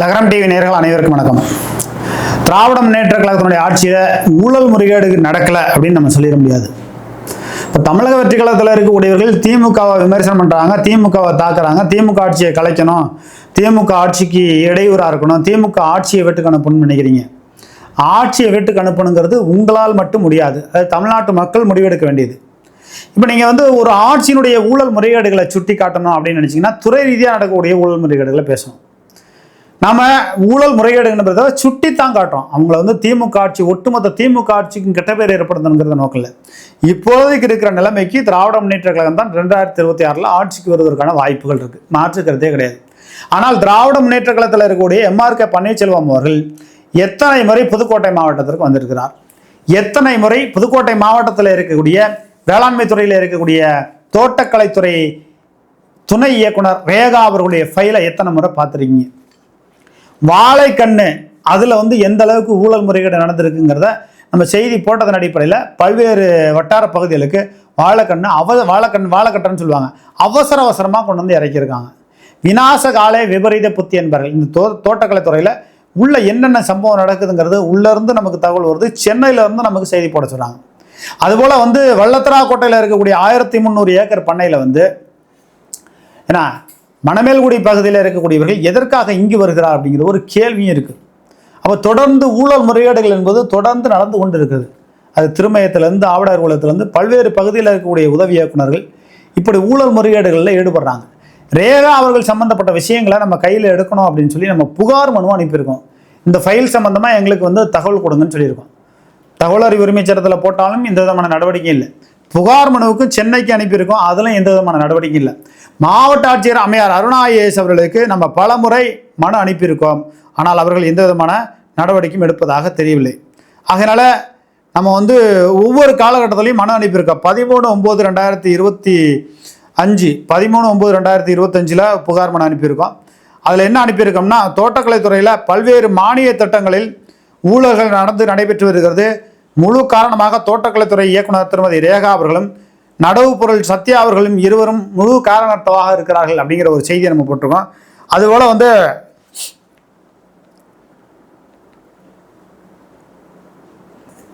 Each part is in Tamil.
நகரம் டிவி நேர்கள் அனைவருக்கும் வணக்கம். திராவிட முன்னேற்ற கழகத்தினுடைய ஆட்சியில் ஊழல் முறைகேடு நடக்கலை அப்படின்னு நம்ம சொல்லிட முடியாது. இப்போ தமிழக வெற்றி கழகத்தில் இருக்கக்கூடியவர்கள் திமுகவை விமர்சனம் பண்ணுறாங்க திமுகவை தாக்குறாங்க திமுக ஆட்சியை கலைக்கணும் திமுக ஆட்சிக்கு இடையூறாக இருக்கணும் திமுக ஆட்சியை வெட்டுக்கு அனுப்பணும்னு நினைக்கிறீங்க. ஆட்சியை வெட்டுக்கு அனுப்பணுங்கிறது உங்களால் மட்டும் முடியாது. அது தமிழ்நாட்டு மக்கள் முடிவெடுக்க வேண்டியது. இப்போ நீங்கள் வந்து ஒரு ஆட்சியினுடைய ஊழல் முறைகேடுகளை சுட்டி காட்டணும் அப்படின்னு நினச்சிங்கன்னா துறை ரீதியாக நடக்கக்கூடிய ஊழல் முறைகேடுகளை பேசணும். நம்ம ஊழல் முறைகேடுங்கிறத சுட்டி தான் காட்டுறோம். அவங்கள வந்து திமுக ஆட்சி ஒட்டுமொத்த திமுக ஆட்சிக்கும் கெட்ட பேர் ஏற்படுத்தணுங்கிறத நோக்கில். இப்போதைக்கு இருக்கிற நிலைமைக்கு திராவிட முன்னேற்ற கழகம் தான் ரெண்டாயிரத்தி இருபத்தி ஆறில் ஆட்சிக்கு வருவதற்கான வாய்ப்புகள் இருக்குது மாற்றுக்கிறதே கிடையாது. ஆனால் திராவிட முன்னேற்ற கழகத்தில் இருக்கக்கூடிய எம்ஆர் கே பன்னீர்செல்வம் அவர்கள் எத்தனை முறை புதுக்கோட்டை மாவட்டத்திற்கு வந்திருக்கிறார்? எத்தனை முறை புதுக்கோட்டை மாவட்டத்தில் இருக்கக்கூடிய வேளாண்மை துறையில் இருக்கக்கூடிய தோட்டக்கலைத்துறை துணை இயக்குனர் ரேகா அவர்களுடைய ஃபைலை எத்தனை முறை பார்த்துருக்கீங்க? வாழைக்கண்ணு அதில் வந்து எந்த அளவுக்கு ஊழல் முறைகேடு நடந்திருக்குங்கிறத நம்ம செய்தி போட்டதன் அடிப்படையில் பல்வேறு வட்டார பகுதிகளுக்கு வாழைக்கண்ணு அவ வாழைக்கண் வாழைக்கட்டன்னு சொல்லுவாங்க. அவசர அவசரமாக கொண்டு வந்து இறக்கியிருக்காங்க. விநாச காலே விபரீத புத்தி என்பார்கள். இந்த தோ தோட்டக்கலைத்துறையில் உள்ள என்னென்ன சம்பவம் நடக்குதுங்கிறது உள்ளேருந்து நமக்கு தகவல் வருது. சென்னையிலேருந்து நமக்கு செய்தி போட சொல்கிறாங்க அதுபோல் வந்து வள்ளத்தரா கோட்டையில் இருக்கக்கூடிய ஆயிரத்தி முந்நூறு ஏக்கர் பண்ணையில் வந்து ஏன்னா மணமேல்குடி பகுதியில் இருக்கக்கூடியவர்கள் எதற்காக இங்கு வருகிறார் அப்படிங்கிற ஒரு கேள்வியும் இருக்குது அப்போ தொடர்ந்து ஊழல் முறைகேடுகள் என்பது தொடர்ந்து நடந்து கொண்டு இருக்குது அது திருமயத்திலேருந்து ஆவடார் குளத்திலேருந்து பல்வேறு பகுதியில் இருக்கக்கூடிய உதவி இயக்குனர்கள் இப்படி ஊழல் முறைகேடுகளில் ஈடுபடுறாங்க. ரேகா அவர்கள் சம்மந்தப்பட்ட விஷயங்களை நம்ம கையில் எடுக்கணும் அப்படின்னு சொல்லி நம்ம புகார் மனுவும் அனுப்பியிருக்கோம். இந்த ஃபைல் சம்மந்தமாக எங்களுக்கு வந்து தகவல் கொடுங்கன்னு சொல்லியிருக்கோம். தகவல் அறிவு உரிமை சட்டத்தில் போட்டாலும் இந்த விதமான நடவடிக்கை இல்லை. புகார் மனுவுக்கும் சென்னைக்கு அனுப்பியிருக்கோம். அதெல்லாம் எந்த விதமான நடவடிக்கை இல்லை. மாவட்ட ஆட்சியர் அம்மையார் அருணா ஐஏஎஸ் அவர்களுக்கு நம்ம பல முறை மனு அனுப்பியிருக்கோம். ஆனால் அவர்கள் எந்த விதமான நடவடிக்கையும் எடுப்பதாக தெரியவில்லை. அதனால் நம்ம வந்து ஒவ்வொரு காலகட்டத்திலையும் மனு அனுப்பியிருக்கோம். பதிமூணு ஒம்பது ரெண்டாயிரத்தி இருபத்தி அஞ்சு பதிமூணு ஒம்பது ரெண்டாயிரத்தி இருபத்தஞ்சில் புகார் மனு அனுப்பியிருக்கோம். அதில் என்ன அனுப்பியிருக்கோம்னா தோட்டக்கலைத்துறையில் பல்வேறு மானிய திட்டங்களில் ஊழல்கள் நடந்து நடைபெற்று வருகிறது. முழு காரணமாக தோட்டக்கலைத்துறை இயக்குனர் திருமதி ரேகா அவர்களும் நடவு பொருள் சத்யா அவர்களும் இருவரும் முழு காரணத்தவாக இருக்கிறார்கள் அப்படிங்கிற ஒரு செய்தியை நம்ம போட்டிருக்கோம். அதுபோல் வந்து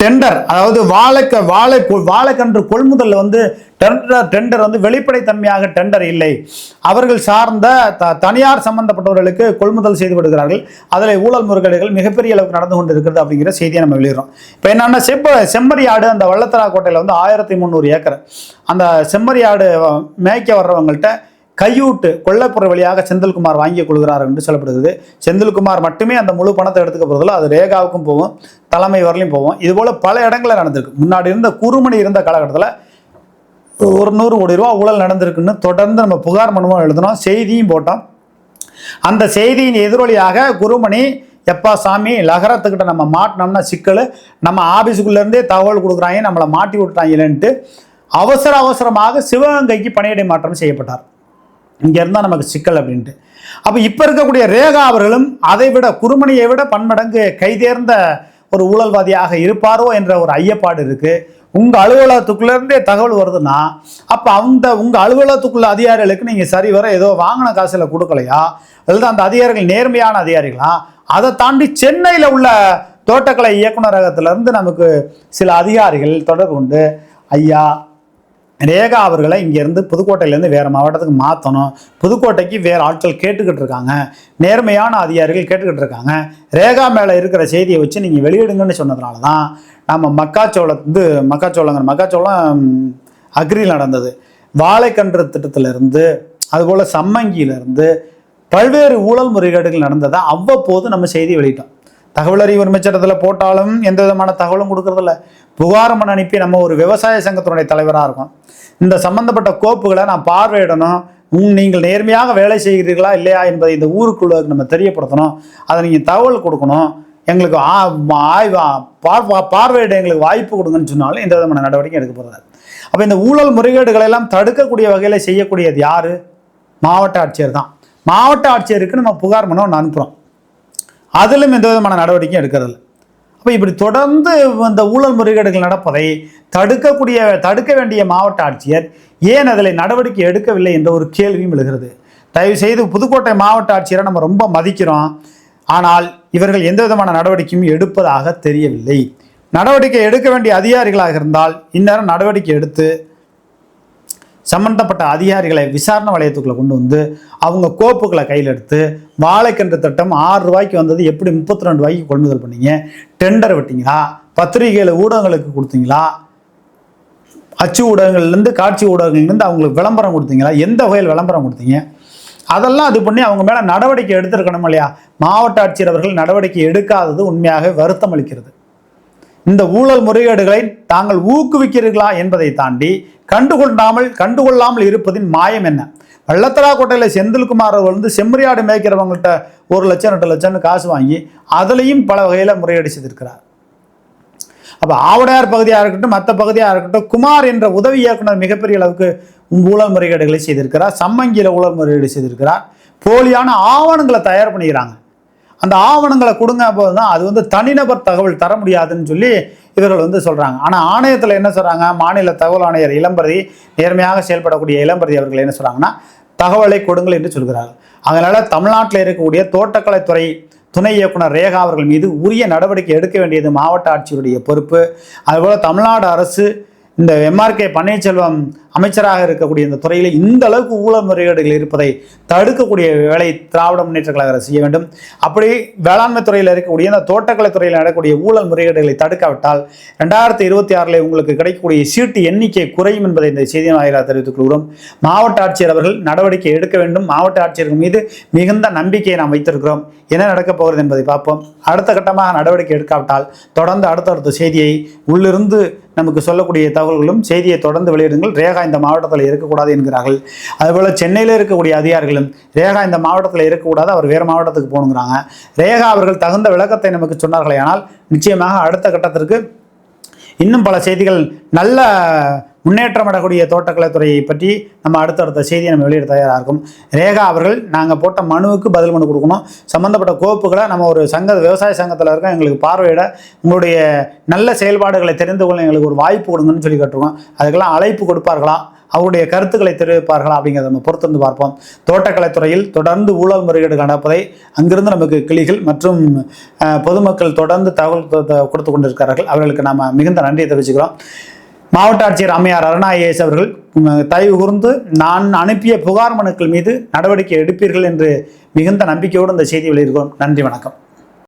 டெண்டர் அதாவது வாழைக்க வாழை கொ- வாழைக்கன்று கொள்முதலில் வந்து டெண்டர் டெண்டர் வந்து வெளிப்படைத்தன்மையாக டெண்டர் இல்லை. அவர்கள் சார்ந்த த தனியார் சம்பந்தப்பட்டவர்களுக்கு கொள்முதல் செய்து விடுகிறார்கள். அதில் ஊழல் முறைகேடுகள் மிகப்பெரிய அளவுக்கு நடந்து கொண்டு இருக்கிறது அப்படிங்கிற செய்தியை நம்ம வெளியிடறோம். இப்போ என்னென்னா செப்ப செம்மறியாடு அந்த வள்ளத்தரா கோட்டையில் வந்து ஆயிரத்தி முந்நூறு ஏக்கர். அந்த செம்மறியாடு மேய்க்க வர்றவங்கள்ட்ட கையூட்டு கொள்ளைப்புற வழியாக செந்தில்குமார் வாங்கிக் கொள்கிறார் என்று சொல்லப்படுகிறது. செந்தில்குமார் மட்டுமே அந்த முழு பணத்தை எடுத்துக்க போகிறதில்ல அது ரேகாவுக்கும் போகும் தலைமை வரலையும் போவோம் இதுபோல் பல இடங்களில் நடந்திருக்கு. முன்னாடி இருந்த குறுமணி இருந்த காலகட்டத்தில் ஒரு நூறு கோடி ரூபா ஊழல் நடந்திருக்குன்னு தொடர்ந்து நம்ம புகார் மனுவும் எழுதினோம் செய்தியும் போட்டோம். அந்த செய்தியின் எதிரொலியாக குருமணி எப்பா சாமி லகரத்துக்கிட்ட நம்ம மாட்டினோம்னா சிக்கல். நம்ம ஆஃபீஸுக்குள்ளேருந்தே தகவல் கொடுக்குறாங்க நம்மளை மாட்டி விட்டுறாங்களேன்ட்டு அவசர அவசரமாக சிவகங்கைக்கு பணியிடை மாற்றம் செய்யப்பட்டார். இங்கே இருந்தால் நமக்கு சிக்கல் அப்படின்ட்டு. அப்போ இப்போ இருக்கக்கூடிய ரேகா அவர்களும் அதை விட குருமணியை விட பன்மடங்கு கைதேர்ந்த ஒரு ஊழல்வாதியாக இருப்பாரோ என்ற ஒரு ஐயப்பாடு இருக்குது உங்கள் அலுவலகத்துக்குள்ளேருந்தே தகவல் வருதுன்னா அப்போ அந்த உங்கள் அலுவலகத்துக்குள்ள அதிகாரிகளுக்கு நீங்கள் சரிவர ஏதோ வாங்கின காசில் கொடுக்கலையா? அல்லது அந்த அதிகாரிகள் நேர்மையான அதிகாரிகளா? அதை தாண்டி சென்னையில் உள்ள தோட்டக்கலை இயக்குநரகத்திலேருந்து நமக்கு சில அதிகாரிகள் தொடர்பு உண்டு. ஐயா ரேகா அவர்களை இங்கேருந்து புதுக்கோட்டையிலேருந்து வேறு மாவட்டத்துக்கு மாற்றணும் புதுக்கோட்டைக்கு வேறு ஆட்கள் கேட்டுக்கிட்டு இருக்காங்க. நேர்மையான அதிகாரிகள் கேட்டுக்கிட்டு இருக்காங்க. ரேகா மேலே இருக்கிற செய்தியை வச்சு நீங்கள் வெளியிடுங்கன்னு சொன்னதுனால தான் நம்ம மக்காச்சோளம் வந்து மக்காச்சோளங்கிற மக்காச்சோளம் அக்ரியில் நடந்தது. வாழைக்கன்று திட்டத்திலிருந்து அதுபோல் சம்மங்கியிலிருந்து பல்வேறு ஊழல் முறைகேடுகள் நடந்ததை அவ்வப்போது நம்ம செய்தி வெளியிட்டோம். தகவல் அறிவு உரிமை போட்டாலும் எந்த விதமான தகவலும் கொடுக்கறதில்ல. புகார் மண் அனுப்பி நம்ம ஒரு விவசாய சங்கத்தினுடைய தலைவராக இருக்கும். இந்த சம்பந்தப்பட்ட கோப்புகளை நான் பார்வையிடணும். உங் நீங்கள் நேர்மையாக வேலை செய்கிறீர்களா இல்லையா என்பதை இந்த ஊருக்குள்ள நம்ம தெரியப்படுத்தணும். அதை நீங்கள் தகவல் கொடுக்கணும். எங்களுக்கு ஆ- ஆய்வு பார்வையிட எங்களுக்கு வாய்ப்பு கொடுங்கன்னு சொன்னாலும் எந்த விதமான நடவடிக்கை எடுக்க போகிறது அப்போ இந்த ஊழல் முறைகேடுகளை எல்லாம் தடுக்கக்கூடிய வகையில் செய்யக்கூடியது யார்? மாவட்ட ஆட்சியர் தான். மாவட்ட ஆட்சியருக்கு நம்ம புகார் மனு ஒன்று அனுப்புகிறோம் அதிலும் எந்த விதமான நடவடிக்கையும் எடுக்கிறதில்ல. அப்போ இப்படி தொடர்ந்து இந்த ஊழல் முறைகேடுகள் நடப்பதை தடுக்கக்கூடிய தடுக்க வேண்டிய மாவட்ட ஆட்சியர் ஏன் அதில் நடவடிக்கை எடுக்கவில்லை என்ற ஒரு கேள்வியும் எழுகிறது. தயவுசெய்து புதுக்கோட்டை மாவட்ட ஆட்சியரை நம்ம ரொம்ப மதிக்கிறோம். ஆனால் இவர்கள் எந்த விதமான நடவடிக்கையும் எடுப்பதாக தெரியவில்லை. நடவடிக்கை எடுக்க வேண்டிய அதிகாரிகளாக இருந்தால் இந்நேரம் நடவடிக்கை எடுத்து சம்பந்தப்பட்ட அதிகாரிகளை விசாரணை வளையத்துக்குள்ளே கொண்டு வந்து அவங்க கோப்புகளை கையில் எடுத்து வாழைக்கன்று திட்டம் ஆறு ரூபாய்க்கு வந்தது எப்படி முப்பத்தி ரெண்டு ரூபாய்க்கு கொள்முதல் பண்ணீங்க? டெண்டர் விட்டீங்களா? பத்திரிகையில் ஊடகங்களுக்கு கொடுத்தீங்களா? அச்சு ஊடகங்கள்லேருந்து காட்சி ஊடகங்கள்லேருந்து அவங்களுக்கு விளம்பரம் கொடுத்தீங்களா? எந்த வகையில் விளம்பரம் கொடுத்தீங்க? அதெல்லாம் இது பண்ணி அவங்க மேலே நடவடிக்கை எடுத்திருக்கணும் இல்லையா? மாவட்ட ஆட்சியர் அவர்கள் நடவடிக்கை எடுக்காதது உண்மையாக வருத்தம் அளிக்கிறது. இந்த ஊழல் முறைகேடுகளை தாங்கள் ஊக்குவிக்கிறீர்களா என்பதை தாண்டி கண்டுகொள்ளாமல் கண்டுகொள்ளாமல் இருப்பதின் மாயம் என்ன? வள்ளத்தராக்கோட்டையில் செந்தில்குமார் அவர் வந்து செம்மறியாடு மேய்க்கிறவங்கள்ட்ட ஒரு லட்சம் ரெண்டு லட்சம்னு காசு வாங்கி அதுலேயும் பல வகையில் முறையீடு செய்திருக்கிறார் அப்போ ஆவடையார் பகுதியாக இருக்கட்டும் மற்ற பகுதியாக இருக்கட்டும் குமார் என்ற உதவி இயக்குனர் மிகப்பெரிய அளவுக்கு ஊழல் முறைகேடுகளை செய்திருக்கிறார். சம்மங்கியில் ஊழல் முறைகேடு செய்திருக்கிறார். போலியான ஆவணங்களை தயார் பண்ணிக்கிறாங்க. அந்த ஆவணங்களை கொடுங்க போது தான் அது வந்து தனிநபர் தகவல் தர முடியாதுன்னு சொல்லி இவர்கள் வந்து சொல்கிறாங்க ஆனால் ஆணையத்தில் என்ன சொல்கிறாங்க மாநில தகவல் ஆணையர் இளம்பரதி நேர்மையாக செயல்படக்கூடிய இளம்பரதி அவர்கள் என்ன சொல்கிறாங்கன்னா தகவலை கொடுங்கள் என்று சொல்கிறார்கள். அதனால் தமிழ்நாட்டில் இருக்கக்கூடிய தோட்டக்கலைத்துறை துணை இயக்குனர் ரேகா அவர்கள் மீது உரிய நடவடிக்கை எடுக்க வேண்டியது மாவட்ட ஆட்சியருடைய பொறுப்பு. அதுபோல் தமிழ்நாடு அரசு இந்த எம்ஆர்கே பன்னீர்செல்வம் அமைச்சராக இருக்கக்கூடிய இந்த துறையில் இந்த அளவுக்கு ஊழல் முறைகேடுகள் இருப்பதை தடுக்கக்கூடிய வேலை திராவிட முன்னேற்ற கழக அரசு செய்ய வேண்டும். அப்படி வேளாண்மை துறையில் இருக்கக்கூடிய இந்த தோட்டக்கலை துறையில் நடக்கக்கூடிய ஊழல் முறைகேடுகளை தடுக்காவிட்டால் ரெண்டாயிரத்தி இருபத்தி ஆறில் உங்களுக்கு கிடைக்கக்கூடிய சீட்டு எண்ணிக்கை குறையும் என்பதை இந்த செய்தி வாயிலாக தெரிவித்துக் கொள்கிறோம். மாவட்ட ஆட்சியர் அவர்கள் நடவடிக்கை எடுக்க வேண்டும். மாவட்ட ஆட்சியர்கள் மீது மிகுந்த நம்பிக்கையை நாம் வைத்திருக்கிறோம். என்ன நடக்கப் போகிறது என்பதை பார்ப்போம். அடுத்த கட்டமாக நடவடிக்கை எடுக்காவிட்டால் தொடர்ந்து அடுத்தடுத்த செய்தியை உள்ளிருந்து நமக்கு சொல்லக்கூடிய தகவல்களும் செய்தியை தொடர்ந்து வெளியிடுங்கள். ரேகா இந்த மாவட்டத்தில் இருக்கக்கூடாது என்கிறார்கள். அதுபோல் சென்னையில் இருக்கக்கூடிய அதிகாரிகளும் ரேகா இந்த மாவட்டத்தில் இருக்கக்கூடாது அவர் வேறு மாவட்டத்துக்கு போகணுங்கிறாங்க. ரேகா அவர்கள் தகுந்த விளக்கத்தை நமக்கு சொன்னார்களே ஆனால் நிச்சயமாக அடுத்த கட்டத்திற்கு இன்னும் பல செய்திகள் நல்ல முன்னேற்றம் அடக்கூடிய தோட்டக்கலைத்துறையை பற்றி நம்ம அடுத்தடுத்த செய்தியை நம்ம வெளியிட தயாராக இருக்கும் ரேகா அவர்கள் நாங்கள் போட்ட மனுவுக்கு பதில் மனு கொடுக்கணும். சம்மந்தப்பட்ட கோப்புகளை நம்ம ஒரு சங்க விவசாய சங்கத்தில் இருக்கோம் எங்களுக்கு பார்வையிட உங்களுடைய நல்ல செயல்பாடுகளை தெரிந்து கொள்ள எங்களுக்கு ஒரு வாய்ப்பு கொடுங்கன்னு சொல்லி கேட்டிருக்கோம். அதுக்கெல்லாம் அழைப்பு கொடுப்பார்களா? அவருடைய கருத்துக்களை தெரிவிப்பார்களா அப்படிங்கிறத நம்ம பொறுத்திருந்து பார்ப்போம். தோட்டக்கலைத்துறையில் தொடர்ந்து ஊழல் முறைகேடு நடப்பதை அங்கிருந்து நமக்கு கிளிகள் மற்றும் பொதுமக்கள் தொடர்ந்து தகவல் கொடுத்து கொண்டிருக்கிறார்கள். அவர்களுக்கு நாம் மிகுந்த நன்றியை தெரிவிச்சுக்கிறோம். மாவட்ட ஆட்சியர் அம்மையார் அருணா ஐஏஎஸ் அவர்கள் தயவு கூர்ந்து நான் அனுப்பிய புகார் மனுக்கள் மீது நடவடிக்கை எடுப்பீர்கள் என்று மிகுந்த நம்பிக்கையோடு இந்த செய்தி வெளியிடுகிறோம். நன்றி வணக்கம்.